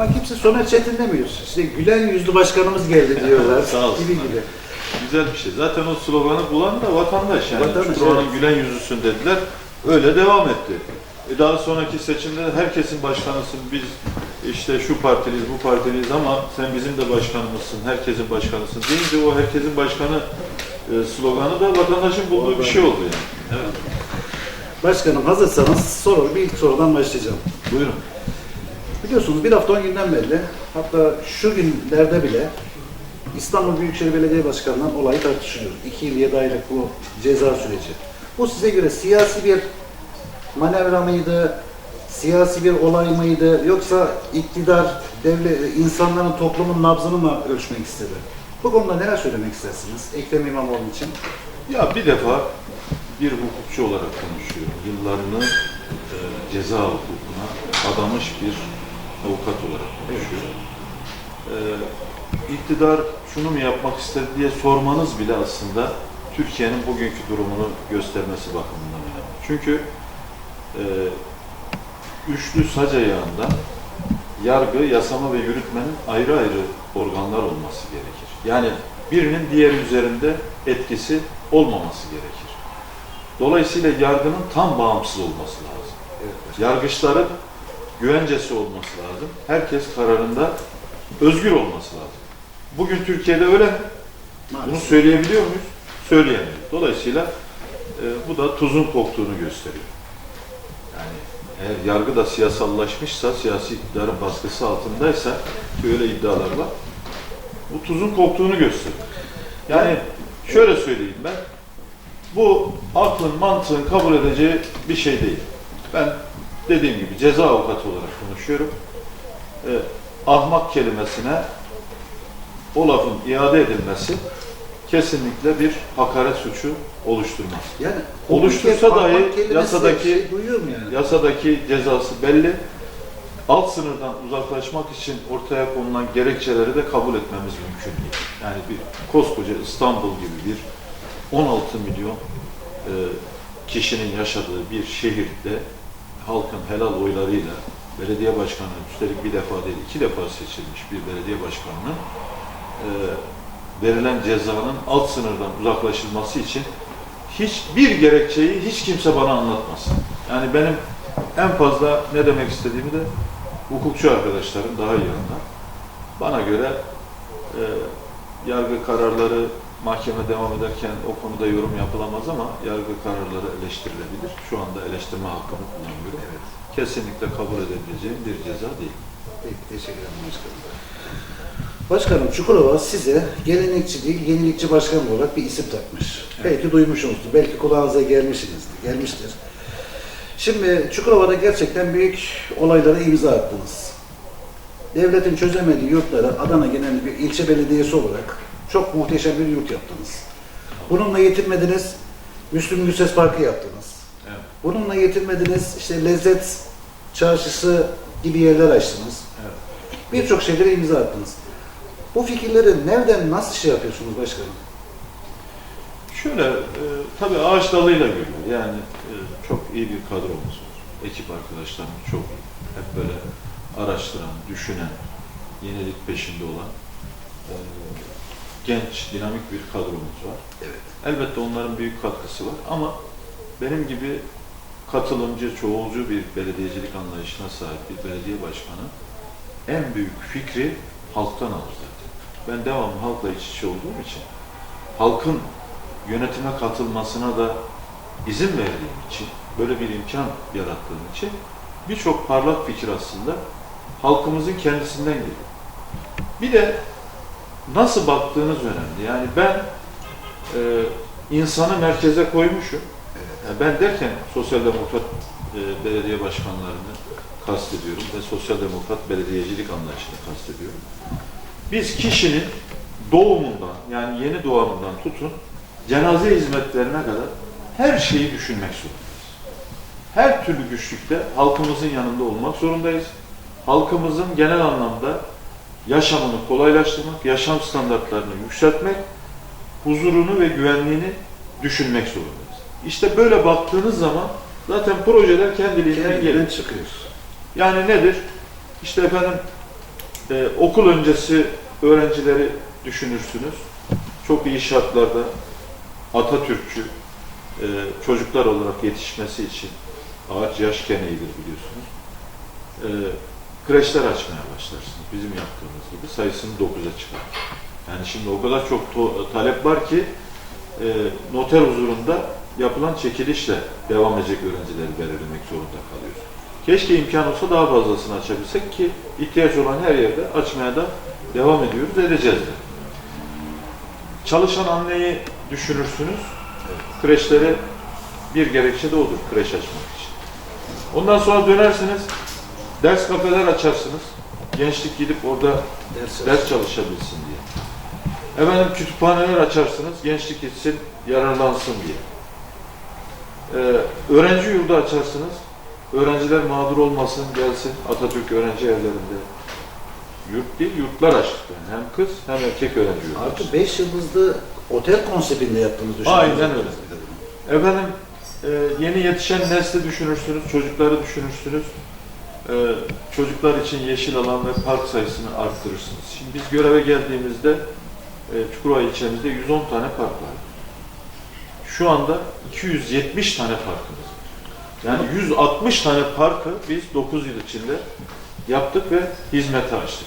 Ama kimse Soner Çetin demiyor. İşte gülen yüzlü başkanımız geldi diyorlar. Sağ olsun. Gibi gibi. Güzel bir şey. Zaten o sloganı bulan da vatandaş yani. Vatandaş, Çukurova'nın evet. gülen yüzüsün dediler. Öyle devam etti. E daha sonraki seçimde de herkesin başkanısın. Biz işte şu partiliyiz, bu partiliyiz ama sen bizim de başkanımızsın, herkesin başkanısın deyince o herkesin başkanı e, sloganı da vatandaşın bulduğu bir şey oldu yani. Evet. Başkanım hazırsanız soru, bir ilk sorudan başlayacağım. Buyurun. Biliyorsunuz bir hafta on günden belli, hatta şu günlerde bile İstanbul Büyükşehir Belediye Başkanı'ndan olayı tartışılıyor. İki yıl yedi aylık bu ceza süreci. Bu size göre siyasi bir manevra mıydı, siyasi bir olay mıydı, yoksa iktidar, devlet, insanların, toplumun nabzını mı ölçmek istedi? Bu konuda neler söylemek istersiniz Ekrem İmamoğlu için? Ya bir defa bir hukukçu olarak konuşuyorum. Yıllarını e, ceza hukukuna adamış bir avukat olarak konuşuyorum. E, iktidar şunu mu yapmak istedi diye sormanız bile aslında Türkiye'nin bugünkü durumunu göstermesi bakımından önemli. Çünkü e, üçlü sac ayağında yargı, yasama ve yürütmenin ayrı ayrı organlar olması gerekir. Yani birinin diğeri üzerinde etkisi olmaması gerekir. Dolayısıyla yargının tam bağımsız olması lazım. Yargıçların güvencesi olması lazım. Herkes kararında özgür olması lazım. Bugün Türkiye'de öyle mi? Bunu Maalesef. söyleyebiliyor muyuz? Söyleyemiyoruz. Dolayısıyla e, bu da tuzun koktuğunu gösteriyor. Yani eğer yargı da siyasallaşmışsa, siyasi iktidarın baskısı altındaysa, ki öyle iddialar var, bu tuzun koktuğunu gösteriyor. Yani şöyle söyleyeyim ben, bu aklın, mantığın kabul edeceği bir şey değil. Ben dediğim gibi ceza avukatı olarak konuşuyorum. E, ahmak kelimesine o lafın iade edilmesi kesinlikle bir hakaret suçu oluşturmaz. Yani Oluştursa dahi yasadaki- şey yani? Yasadaki cezası belli. Alt sınırdan uzaklaşmak için ortaya konulan gerekçeleri de kabul etmemiz mümkün değil. Yani bir koskoca İstanbul gibi bir 16 milyon e, kişinin yaşadığı bir şehirde halkın helal oylarıyla belediye başkanı üstelik bir defa değil iki defa seçilmiş bir belediye başkanının e, verilen cezanın alt sınırdan uzaklaşılması için hiçbir gerekçeyi hiç kimse bana anlatmasın. Yani benim en fazla ne demek istediğimi de hukukçu arkadaşlarım daha iyi anlar. Bana göre e, yargı kararları mahkeme devam ederken o konuda yorum yapılamaz ama yargı kararları eleştirilebilir. Şu anda eleştirme hakkımı kullanıyorum. Evet. Kesinlikle kabul edebileceğim bir ceza değil. Peki, teşekkür ederim başkanım. Başkanım Çukurova size gelenekçi değil, yenilikçi başkan olarak bir isim takmış. Belki duymuşsunuzdur, belki kulağınıza gelmişsiniz, gelmiştir. Şimdi Çukurova'da gerçekten büyük olaylara imza attınız. Devletin çözemediği yurtlara Adana genel bir ilçe belediyesi olarak çok muhteşem bir yurt yaptınız. Bununla yetinmediniz, Müslüm Gürses Parkı yaptınız. Evet. Bununla yetinmediniz, işte lezzet çarşısı gibi yerler açtınız. Evet. Birçok şeylere imza attınız. Bu fikirleri nereden, nasıl şey yapıyorsunuz başkanım? Şöyle, e, tabii ağaç dalıyla görüyor. Yani e, çok iyi bir kadromuz var. Ekip arkadaşlarımız çok hep böyle araştıran, düşünen, yenilik peşinde olan e, genç, dinamik bir kadromuz var. Evet. Elbette onların büyük katkısı var ama benim gibi katılımcı, çoğulcu bir belediyecilik anlayışına sahip bir belediye başkanı en büyük fikri halktan alır zaten. Ben devamlı halkla iç içe olduğum için halkın yönetime katılmasına da izin verdiğim için, böyle bir imkan yarattığım için birçok parlak fikir aslında halkımızın kendisinden geliyor. Bir de nasıl baktığınız önemli. Yani ben e, insanı merkeze koymuşum. Yani ben derken sosyal demokrat e, belediye başkanlarını kastediyorum ve sosyal demokrat belediyecilik anlayışını kastediyorum. Biz kişinin doğumundan yani yeni doğanından tutun cenaze hizmetlerine kadar her şeyi düşünmek zorundayız. Her türlü güçlükte halkımızın yanında olmak zorundayız. Halkımızın genel anlamda yaşamını kolaylaştırmak, yaşam standartlarını yükseltmek, huzurunu ve güvenliğini düşünmek zorundayız. İşte böyle baktığınız zaman zaten projeler kendiliğinden gelir. Kendinden çıkıyor. Yani nedir? İşte efendim Ee, okul öncesi öğrencileri düşünürsünüz. Çok iyi şartlarda Atatürkçü e, çocuklar olarak yetişmesi için ağaç yaş keneğidir biliyorsunuz. E, kreşler açmaya başlarsınız. Bizim yaptığımız gibi sayısını 9'a çıkar. Yani şimdi o kadar çok talep var ki e, noter huzurunda yapılan çekilişle devam edecek öğrencileri belirlemek zorunda kalıyoruz. Keşke imkan olsa daha fazlasını açabilsek ki ihtiyaç olan her yerde açmaya da devam ediyoruz, edeceğiz de. Çalışan anneyi düşünürsünüz. Kreşlere bir gerekçe de odur, kreş açmak için. Ondan sonra dönersiniz, ders kafeler açarsınız. Gençlik gidip orada Ders, ders çalışabilsin diye. Efendim kütüphaneler açarsınız, gençlik gitsin, yararlansın diye. Ee, öğrenci yurdu açarsınız, öğrenciler mağdur olmasın, gelsin Atatürk öğrenci evlerinde. Yurt değil, yurtlar açtık yani. Hem kız hem erkek öğrenci yurdu açtık. Artı 5 yıldızlı otel konseptinde yaptığınız düşünüyorum. Aynen öyle. Efendim e, yeni yetişen nesli düşünürsünüz, çocukları düşünürsünüz. E, çocuklar için yeşil alan ve park sayısını arttırırsınız. Şimdi biz göreve geldiğimizde e, Çukurova ilçemizde 110 tane park var. Şu anda 270 tane parkımız var. Yani 160 tane parkı biz 9 yıl içinde yaptık ve hizmete açtık.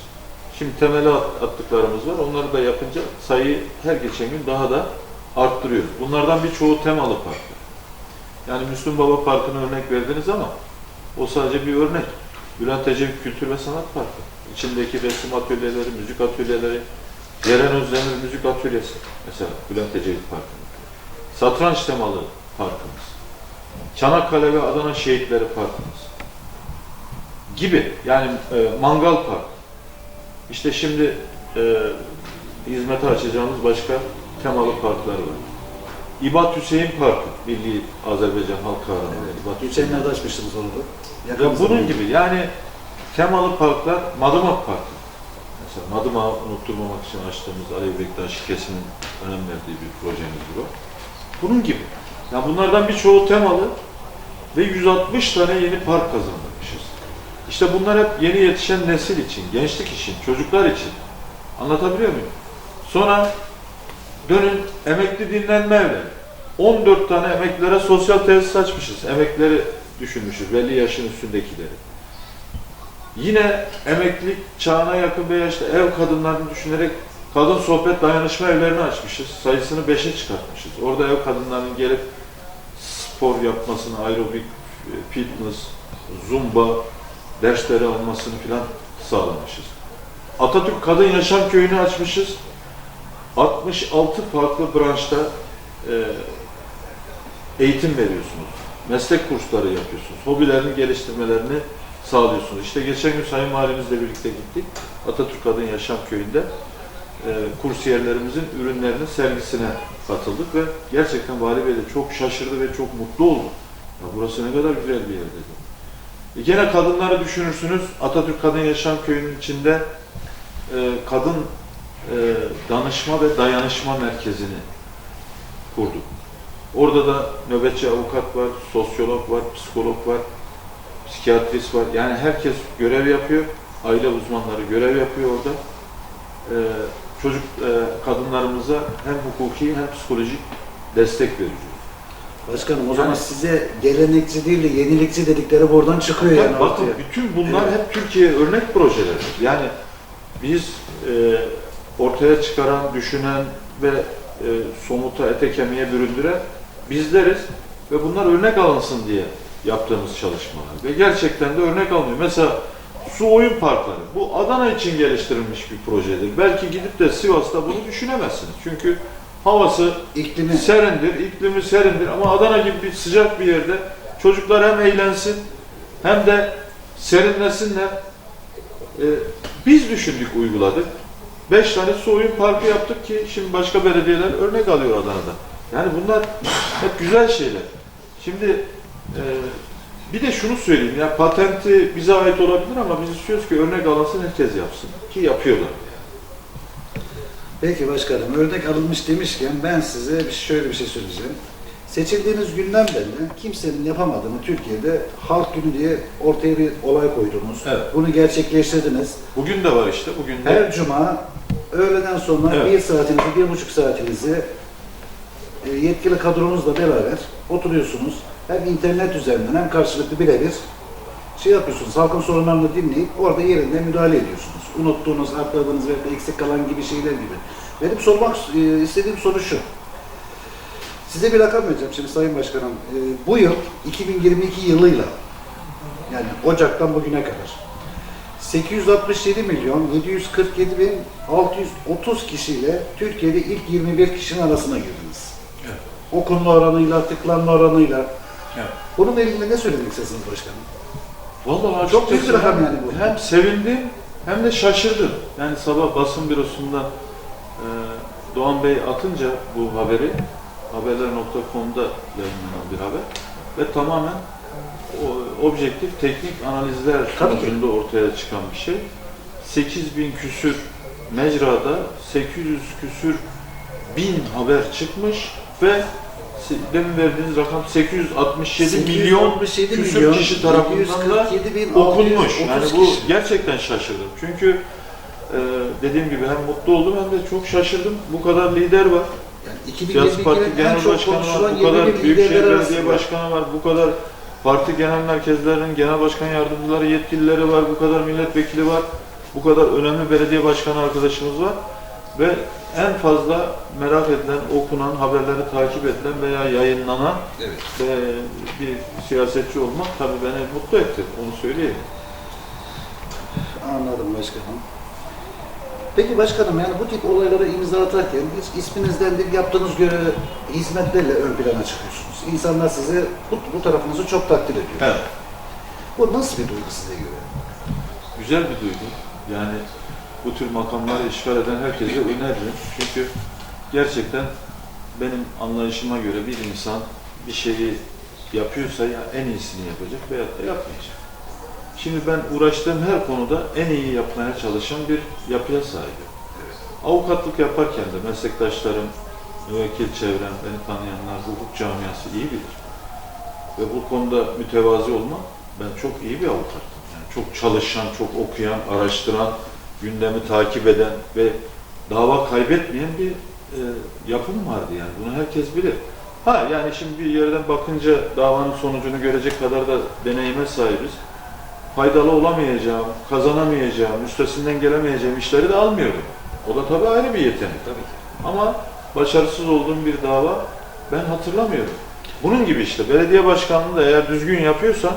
Şimdi temeli at- attıklarımız var. Onları da yapınca sayıyı her geçen gün daha da arttırıyoruz. Bunlardan birçoğu temalı parklar. Yani Müslüm Baba Parkı'nı örnek verdiniz ama o sadece bir örnek. Bülent Ecevit Kültür ve Sanat Parkı. İçindeki resim atölyeleri, müzik atölyeleri, Ceren Özdemir Müzik Atölyesi. Mesela Bülent Ecevit Parkı'nın. Satranç temalı parkımız. Çanakkale ve Adana Şehitleri Parkımız. Gibi. Yani e, Mangal Park. İşte şimdi e, hizmete açacağımız başka temalı parklar var. İbat Hüseyin Parkı, Milli Azerbaycan Halk Kahramanı. İbat Hüseyin Geçenlerde açmıştınız onu da. Yakın ya bunun zamanda. gibi yani temalı parklar Madımak Parkı. Mesela Madımak'ı unutturmamak için açtığımız Ali Bektaş Kesin'in önem verdiği bir projemiz bu. Bunun gibi. Ya bunlardan birçoğu temalı ve 160 tane yeni park kazandırmışız. İşte bunlar hep yeni yetişen nesil için, gençlik için, çocuklar için. Anlatabiliyor muyum? Sonra dönün emekli dinlenme evleri. 14 tane emeklilere sosyal tesis açmışız. Emeklileri düşünmüşüz, belli yaşın üstündekileri. Yine emeklilik çağına yakın bir yaşta ev kadınlarını düşünerek kadın sohbet dayanışma evlerini açmışız. Sayısını 5'e çıkartmışız. Orada ev kadınlarının gelip spor yapmasını, aerobik, e, fitness, zumba dersleri almasını filan sağlamışız. Atatürk Kadın Yaşam Köyü'nü açmışız. 66 farklı branşta e, eğitim veriyorsunuz. Meslek kursları yapıyorsunuz. Hobilerini geliştirmelerini sağlıyorsunuz. İşte geçen gün Sayın Valimizle birlikte gittik. Atatürk Kadın Yaşam Köyü'nde e, kursiyerlerimizin ürünlerinin sergisine katıldık ve gerçekten Vali Bey de çok şaşırdı ve çok mutlu oldu. Ya burası ne kadar güzel bir yer dedi. E gene kadınları düşünürsünüz. Atatürk Kadın Yaşam Köyü'nün içinde e, kadın e, danışma ve dayanışma merkezini kurduk. Orada da nöbetçi avukat var, sosyolog var, psikolog var, psikiyatrist var. Yani herkes görev yapıyor. Aile uzmanları görev yapıyor orada. Ee, çocuk e, kadınlarımıza hem hukuki hem psikolojik destek veriyoruz. Başkanım o Yani- zaman size gelenekçi değil de yenilikçi dedikleri buradan çıkıyor yani Tabii bakın ortaya. bütün bunlar Evet. hep Türkiye örnek projeler. Yani biz e, ortaya çıkaran, düşünen ve e, somuta ete kemiğe büründüren bizleriz ve bunlar örnek alınsın diye yaptığımız çalışmalar. Ve gerçekten de örnek alınıyor. Mesela su oyun parkları. Bu Adana için geliştirilmiş bir projedir. Belki gidip de Sivas'ta bunu düşünemezsiniz. Çünkü havası İklimi serindir, iklimi serindir ama Adana gibi bir sıcak bir yerde çocuklar hem eğlensin hem de serinlesinler. Ee, biz düşündük, uyguladık. Beş tane su oyun parkı yaptık ki şimdi başka belediyeler örnek alıyor Adana'da. Yani bunlar hep güzel şeyler. Şimdi e, bir de şunu söyleyeyim ya patenti bize ait olabilir ama biz istiyoruz ki örnek alınsın herkes yapsın. Ki yapıyorlar. Peki başkanım örnek alınmış demişken ben size bir- şöyle bir şey söyleyeceğim. Seçildiğiniz günden beri kimsenin yapamadığını Türkiye'de halk günü diye ortaya bir olay koydunuz. Evet. Bunu gerçekleştirdiniz. Bugün de var işte. Bugün de Her cuma öğleden sonra Evet. bir saatinizi, bir buçuk saatinizi e, yetkili kadronuzla beraber oturuyorsunuz. Hem internet üzerinden hem karşılıklı birebir şey yapıyorsunuz. Halkın sorunlarını dinleyip orada yerinde müdahale ediyorsunuz. Unuttuğunuz, atladığınız veya da eksik kalan gibi şeyler gibi. Benim sormak e, istediğim soru şu. Size bir rakam vereceğim şimdi Sayın Başkanım. E, bu yıl 2022 yılıyla yani Ocak'tan bugüne kadar 867 milyon 747 bin 630 kişiyle Türkiye'de ilk 21 kişinin arasına girdiniz. Evet. Okunma oranıyla, tıklanma oranıyla. Evet. Bununla ilgili ne söylemek istersiniz başkanım? Vallahi Çok büyük bir rakam yani bu. Hem sevindim hem de şaşırdım. Yani sabah basın bürosunda e, Doğan Bey atınca bu haberi haberler.com'da yayınlanan bir haber ve tamamen o, objektif teknik analizler sonucunda ortaya çıkan bir şey. 8000 küsür mecrada 800 küsür bin haber çıkmış ve demin verdiğiniz rakam 867 milyon 867 küsür milyon, kişi tarafından da 747 bin okunmuş. 630 Yani bu kişi. gerçekten şaşırdım. Çünkü e, dediğim gibi hem mutlu oldum hem de çok şaşırdım. Bu kadar lider var. Siyasi parti 2022'nin en genel çok başkanı var, konuşulan bu kadar 21 büyükşehir liderler belediye arasında. başkanı var, bu kadar parti genel merkezlerinin genel başkan yardımcıları, yetkilileri var, bu kadar milletvekili var, bu kadar önemli belediye başkanı arkadaşımız var ve en fazla merak edilen, okunan, haberleri takip edilen veya yayınlanan Evet. ve bir siyasetçi olmak tabii beni mutlu etti, onu söyleyeyim. Anladım başkanım. Peki başkanım yani bu tip olaylara imza atarken hiç isminizden değil yaptığınız görev hizmetlerle ön plana çıkıyorsunuz. İnsanlar sizi bu, bu tarafınızı çok takdir ediyor. Evet. Bu nasıl bir duygu size göre? Güzel bir duygu. Yani bu tür makamları işgal eden herkese öneririm. Çünkü gerçekten benim anlayışıma göre bir insan bir şeyi yapıyorsa ya en iyisini yapacak veyahut da yapmayacak. Şimdi ben uğraştığım her konuda en iyi yapmaya çalışan bir yapıya sahibim. Avukatlık yaparken de meslektaşlarım, müvekkil çevrem, beni tanıyanlar, hukuk camiası iyi bilir. Ve bu konuda mütevazi olmak, ben çok iyi bir avukattım. Yani çok çalışan, çok okuyan, araştıran, gündemi takip eden ve dava kaybetmeyen bir e, yapım vardı yani. Bunu herkes bilir. Ha yani şimdi bir yerden bakınca davanın sonucunu görecek kadar da deneyime sahibiz. Faydalı olamayacağım, kazanamayacağım, üstesinden gelemeyeceğim işleri de almıyorum. O da tabii ayrı bir yetenek. Tabii ki. Ama başarısız olduğum bir dava ben hatırlamıyorum. Bunun gibi işte belediye başkanlığı da eğer düzgün yapıyorsan,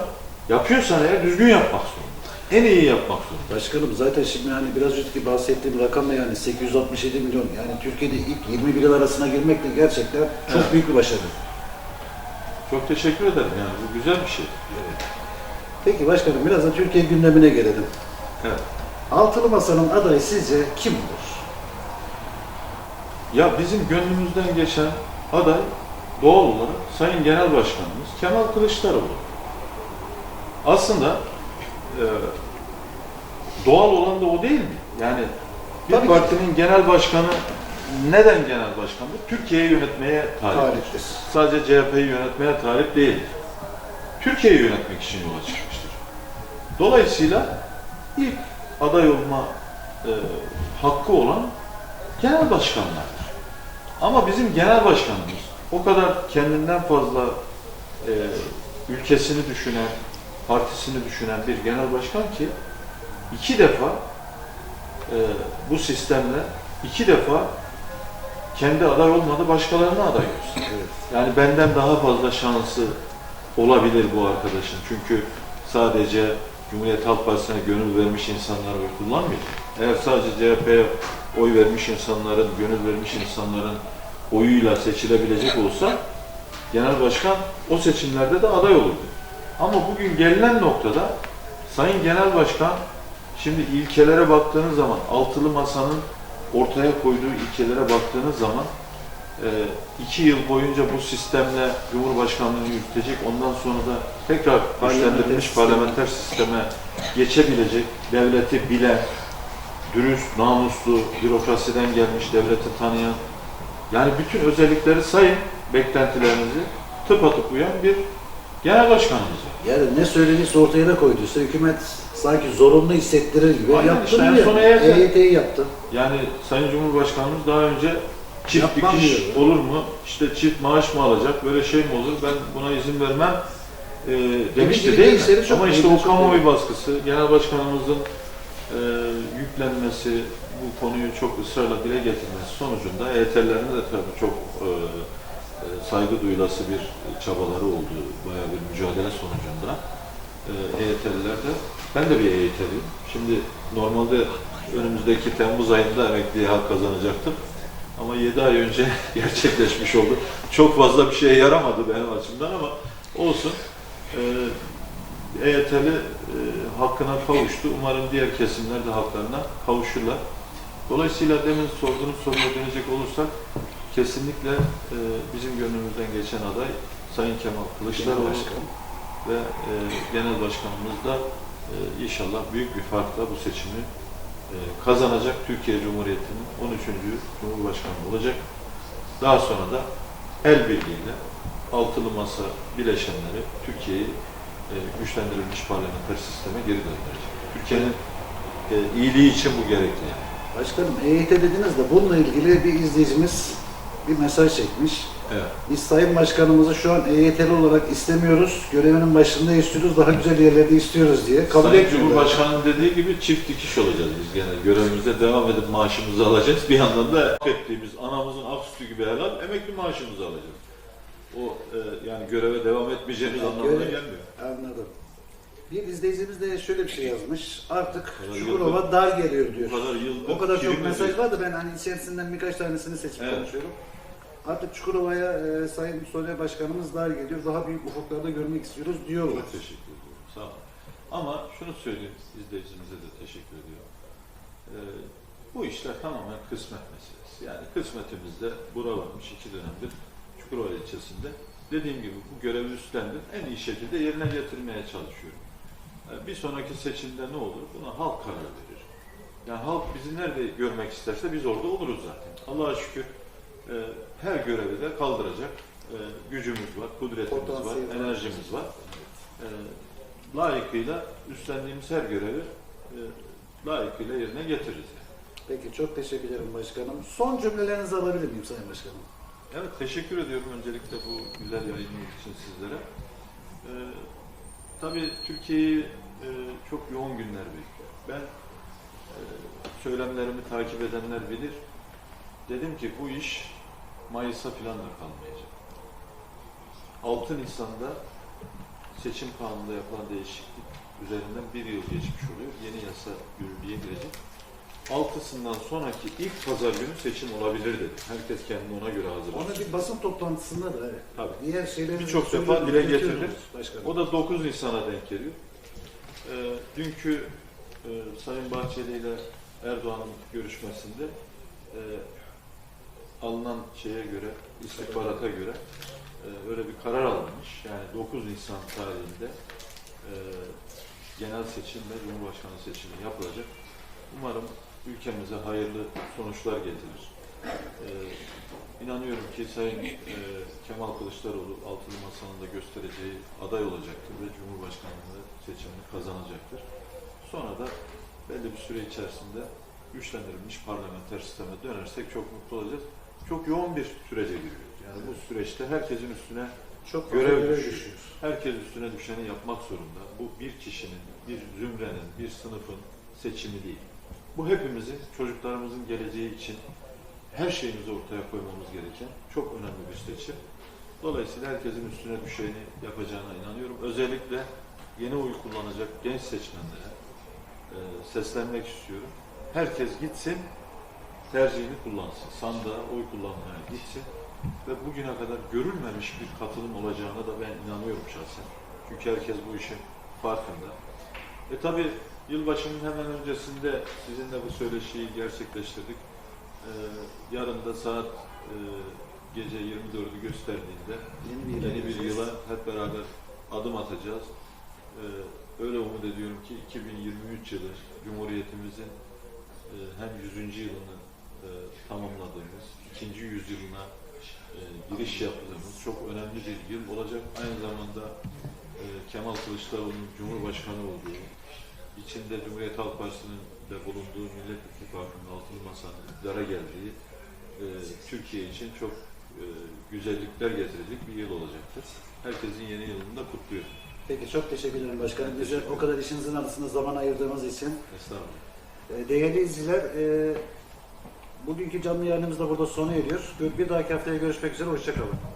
yapıyorsan eğer düzgün yapmak zorunda. En iyi yapmak zorunda. Başkanım zaten şimdi hani biraz önceki bahsettiğim rakam da yani 867 milyon yani Türkiye'de ilk 21 yıl arasına girmek de gerçekten çok Evet. büyük bir başarı. Çok teşekkür ederim yani bu güzel bir şey. Peki başkanım biraz da Türkiye gündemine gelelim. Evet. Altılı Masa'nın adayı sizce kim olur? Ya bizim gönlümüzden geçen aday doğal olarak Sayın Genel Başkanımız Kemal Kılıçdaroğlu. Aslında e, doğal olan da o değil mi? Yani bir Tabii ki. partinin genel başkanı neden genel başkandır? Türkiye'yi yönetmeye taliptir. Sadece CHP'yi yönetmeye talip değildir. Türkiye'yi yönetmek için yola çıkmıştır. Dolayısıyla ilk aday olma e, hakkı olan genel başkanlardır. Ama bizim genel başkanımız o kadar kendinden fazla e, ülkesini düşünen, partisini düşünen bir genel başkan ki iki defa e, bu sistemle iki defa kendi aday olmadı, başkalarına aday olsun. Evet. Yani benden daha fazla şansı olabilir bu arkadaşın. Çünkü sadece Cumhuriyet Halk Partisi'ne gönül vermiş insanlar oy kullanmıyor. Eğer sadece CHP'ye oy vermiş insanların, gönül vermiş insanların oyuyla seçilebilecek olsa genel başkan o seçimlerde de aday olurdu. Ama bugün gelinen noktada Sayın Genel Başkan şimdi ilkelere baktığınız zaman altılı masanın ortaya koyduğu ilkelere baktığınız zaman iki yıl boyunca bu sistemle Cumhurbaşkanlığını yürütecek, ondan sonra da tekrar güçlendirilmiş parlamenter sisteme geçebilecek, devleti bilen, dürüst, namuslu, bürokrasiden gelmiş, devleti tanıyan, yani bütün özellikleri sayın beklentilerinizi. tıpatıp uyan bir genel başkanımız var. Yani ne söylediyse ortaya da koyduysa hükümet sanki zorunlu hissettirir gibi Aynen yaptı işte, en yani. son EYT. EYT'yi yaptı. Yani Sayın Cumhurbaşkanımız daha önce çift Yapmam dikiş diyor. olur mu? İşte çift maaş mı alacak? Böyle şey mi olur? Ben buna izin vermem e, demişti değil mi? çok Ama işte o kamuoyu baskısı, genel başkanımızın e, yüklenmesi, bu konuyu çok ısrarla dile getirmesi sonucunda EYT'lerin de tabii çok e, e, saygı duyulası bir çabaları oldu. Bayağı bir mücadele sonucunda. E, EYT'liler de, ben de bir EYT'liyim. Şimdi normalde önümüzdeki Temmuz ayında emekliye hak kazanacaktım. Ama 7 ay önce gerçekleşmiş oldu. Çok fazla bir şeye yaramadı benim açımdan ama olsun. Ee, EYT'li e, hakkına kavuştu. Umarım diğer kesimler de haklarına kavuşurlar. Dolayısıyla demin sorduğunuz soruya dönecek olursak kesinlikle e, bizim gönlümüzden geçen aday Sayın Kemal Kılıçdaroğlu ve e, Genel Başkanımız da e, inşallah büyük bir farkla bu seçimi e, kazanacak. Türkiye Cumhuriyeti'nin 13. Cumhurbaşkanı olacak. Daha sonra da el birliğiyle altılı masa bileşenleri Türkiye'yi e, güçlendirilmiş parlamenter sisteme geri döndürecek. Türkiye'nin e, iyiliği için bu gerekli. Başkanım EYT dediniz de bununla ilgili bir izleyicimiz bir mesaj çekmiş. Evet. Biz Sayın Başkanımızı şu an EYT'li olarak istemiyoruz. Görevinin başında istiyoruz. Daha güzel yerlerde istiyoruz diye. Kabul Sayın etmiyorlar. Cumhurbaşkanı'nın dediği gibi çift dikiş olacağız biz gene. Görevimize devam edip maaşımızı alacağız. Bir yandan da hak ettiğimiz anamızın ak sütü gibi helal emekli maaşımızı alacağız. O e, yani göreve devam etmeyeceğimiz Yani anlamına görev- gelmiyor. Anladım. Bir izleyicimiz de şöyle bir şey yazmış. Artık Çukurova dar geliyor diyor. Bu kadar yıldır O kadar çok mesaj var da ben hani içerisinden birkaç tanesini seçip Evet. konuşuyorum. Artık Çukurova'ya e, Sayın Soner Başkanımız dar geliyor. Daha büyük ufuklarda görmek istiyoruz diyorlar. Çok teşekkür ediyorum. Sağ olun. Ama şunu söyleyeyim izleyicimize de teşekkür ediyorum. Ee, bu işler tamamen kısmet meselesi. Yani kısmetimizde bura varmış iki dönemdir Çukurova ilçesinde. Dediğim gibi bu görevi üstlendim. En iyi şekilde yerine getirmeye çalışıyorum. Ee, bir sonraki seçimde ne olur? Buna halk karar verir. Yani halk bizi nerede görmek isterse biz orada oluruz zaten. Allah'a şükür e, her görevi de kaldıracak e, gücümüz var, kudretimiz var, Potansiyel var. enerjimiz var. E, layıkıyla üstlendiğimiz her görevi e, layıkıyla yerine getiririz. Peki çok teşekkür ederim başkanım. Son cümlelerinizi alabilir miyim Sayın Başkanım? Evet, teşekkür ediyorum öncelikle bu güzel yayınınız için sizlere. Ee, tabii Türkiye'yi e, çok yoğun günler bekliyor. Ben e, söylemlerimi takip edenler bilir. Dedim ki bu iş Mayıs'a falan da kalmayacak. 6 Nisan'da seçim kanununda yapılan değişiklik üzerinden bir yıl geçmiş oluyor. Yeni yasa yürürlüğe girecek. Altısından sonraki ilk pazar günü seçim olabilir dedi. Herkes kendini ona göre hazırlasın. Onu bir basın toplantısında da evet. Tabii. Diğer şeyleri Birçok defa dile. Başkanım. O da 9 Nisan'a denk geliyor. Ee, dünkü e, Sayın Bahçeli ile Erdoğan'ın görüşmesinde e, alınan şeye göre, istihbarata göre e, öyle bir karar alınmış. Yani 9 Nisan tarihinde e, genel seçim ve Cumhurbaşkanı seçimi yapılacak. Umarım ülkemize hayırlı sonuçlar getirir. E, inanıyorum ki Sayın e, Kemal Kılıçdaroğlu altılı masanın da göstereceği aday olacaktır ve Cumhurbaşkanlığı seçimini kazanacaktır. Sonra da belli bir süre içerisinde güçlendirilmiş parlamenter sisteme dönersek çok mutlu olacağız. Çok yoğun bir sürece giriyoruz. Yani bu süreçte herkesin üstüne çok görev görev, düşüyor. Herkes üstüne düşeni yapmak zorunda. Bu bir kişinin, bir zümrenin, bir sınıfın seçimi değil. Bu hepimizin, çocuklarımızın geleceği için her şeyimizi ortaya koymamız gereken çok önemli bir seçim. Dolayısıyla herkesin üstüne düşeni yapacağına inanıyorum. Özellikle yeni oy kullanacak genç seçmenlere e, seslenmek istiyorum. Herkes gitsin, tercihini kullansın. Sandığa oy kullanmaya gitsin ve bugüne kadar görülmemiş bir katılım olacağına da ben inanıyorum şahsen. Çünkü herkes bu işin farkında. E tabi yılbaşının hemen öncesinde sizinle bu söyleşiyi gerçekleştirdik. Ee, yarın da saat e, gece 24'ü gösterdiğinde Yeni bir yeni bir yıla hep beraber adım atacağız. Ee, öyle umut ediyorum ki 2023 yılı Cumhuriyetimizin e, hem 100. yılını e, tamamladığımız, ikinci yüzyılına e, giriş yaptığımız çok önemli bir yıl olacak. Aynı zamanda e, Kemal Kılıçdaroğlu'nun Cumhurbaşkanı olduğu, içinde Cumhuriyet Halk Partisi'nin de bulunduğu Millet İttifakı'nın altılı masanın iktidara geldiği e, Türkiye için çok e, güzellikler getirecek bir yıl olacaktır. Herkesin yeni yılını da kutluyorum. Peki çok teşekkür ederim başkanım. Bize o kadar işinizin arasında zaman ayırdığınız için. Estağfurullah. Ee, Değerli izleyiciler, e, bugünkü canlı yayınımız da burada sona eriyor. Bir dahaki haftaya görüşmek üzere, hoşçakalın.